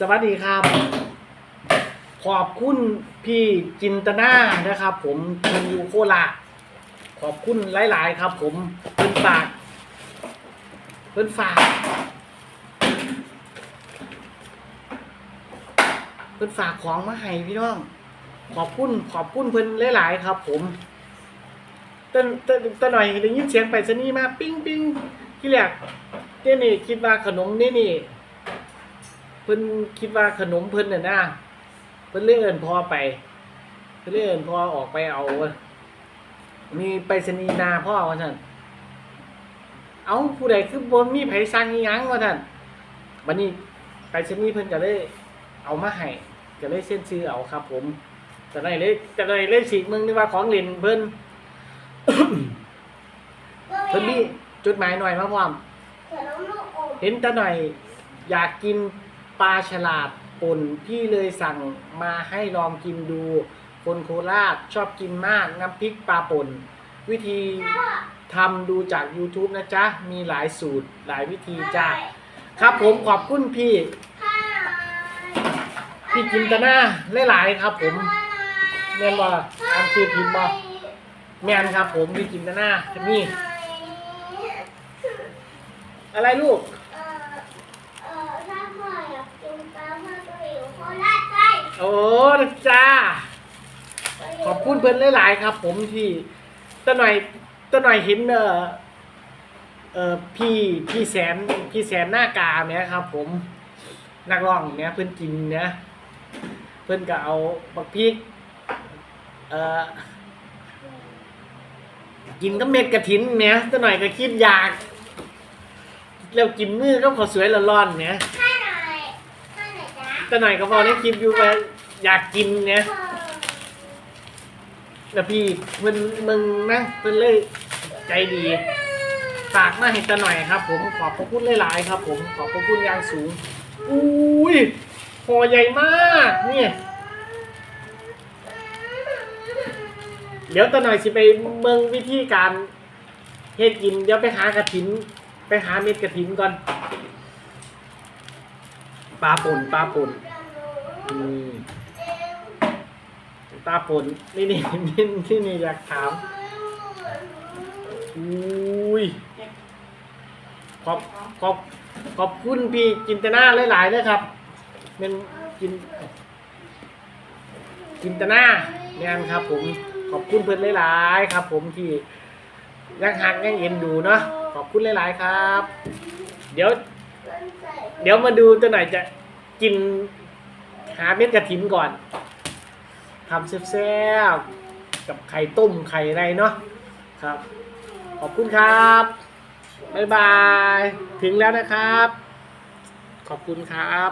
สวัสดีครับ ขอบคุณพี่จินตนานะครับ ผมเพิ่นอยู่โคราชขอบคุณหลาย ๆ ครับ ผมเพิ่นฝาก เพิ่นฝากเพิ่นฝากของมาให้พี่น้อง ขอบคุณขอบคุณเพิ่นหลาย ๆ ครับ ผมต้นต้นต้นหน่อยได้ยินเสียงไปรษณีย์มาปิ้งปิ้งที่แรกเต้นี่คิดว่าขนมนี่นี่ เพิ่นคิดว่าขนมเพิ่นน่ะนะเพิ่นเลื่อนพอไปเพิ่นเลื่อนพอออกไปเอา มีไปรษณีย์นาพ่อว่าท่านเอาผู้ใดคือบ่มีไผสั่งอิหยังว่าท่านบัดนี้ไปรษณีย์เพิ่นก็เลยเอามาให้ก็เลยเซ็นชื่อเอาครับ ผมแต่ได้เลยแต่ได้เลยสิมึงนี่ว่าของเล่นเพิ่นเพิ่นมีจดหมายหน่อยมาพร้อมเห็นตาหน่อย อยากกิน ปลาฉลาดป่นพี่เลยสั่งมาให้ลองกินดู คนโคราชชอบกินมากน้ำพริกปลาป่น วิธีทำดูจาก YouTube นะจ๊ะ มีหลายสูตรหลายวิธีจ้าครับผมขอบคุณพี่ พี่จินตนาหลายๆครับผมแม่นว่าอันคือพิมพ์บ่แม่นครับผมพี่จินตนานี่อะไรลูก โอ้จ้า ขอบคุณเพื่อนหลายๆครับ ผมที่ตะหน่อยตะหน่อยเห็นเออเออพี่พี่แสนพี่แสนหน้ากาเนี่ยครับ ผมนักร้องเนี่ยเพื่อนกินเนี่ยเพื่อนก็เอาบักพริกเออกินก็เม็ดกระถินเนี่ยตะหน่อยก็คิดอยากแล้วกินมือก็ขอสวยละร้อนเนี่ย ตะหน่อยก็พอได้คลิปอยู่ไปอยากกินเนี่ยแล้วพี่เพิ่นมึงนะเพิ่นเลยใจดีฝากมาให้ตาหน่อยครับ ผมขอบพระคุณหลายๆครับ ผมขอบพระคุณอย่างสูงอุ้ยห่อใหญ่มากเนี่ยเดี๋ยวตาหน่อยสิไปเมืองวิธีการเฮ็ดกินเดี๋ยวไปหากระถิน ไปหาเม็ดกระถินก่อน ปลาป่นปลาป่นอืมตาผลนี่นี่นี่นี่นี่อยากถามอุ้ยขอบขอบขอบคุณพี่จินตนาหลายๆเลยครับเป็นจินจินตนาเนี่ยครับ ผมขอบคุณเพื่อนหลายๆครับ ผมที่ยังหักยังเอ็นดูเนาะขอบคุณหลายๆครับ เดี๋ยว เดี๋ยวมาดูตัวไหนจะกินหาเม็ดกระถินก่อนทำแซ่บๆกับไข่ต้มไข่อะไรเนาะครับ ขอบคุณครับ บ๊ายบาย ถึงแล้วนะครับ ขอบคุณครับ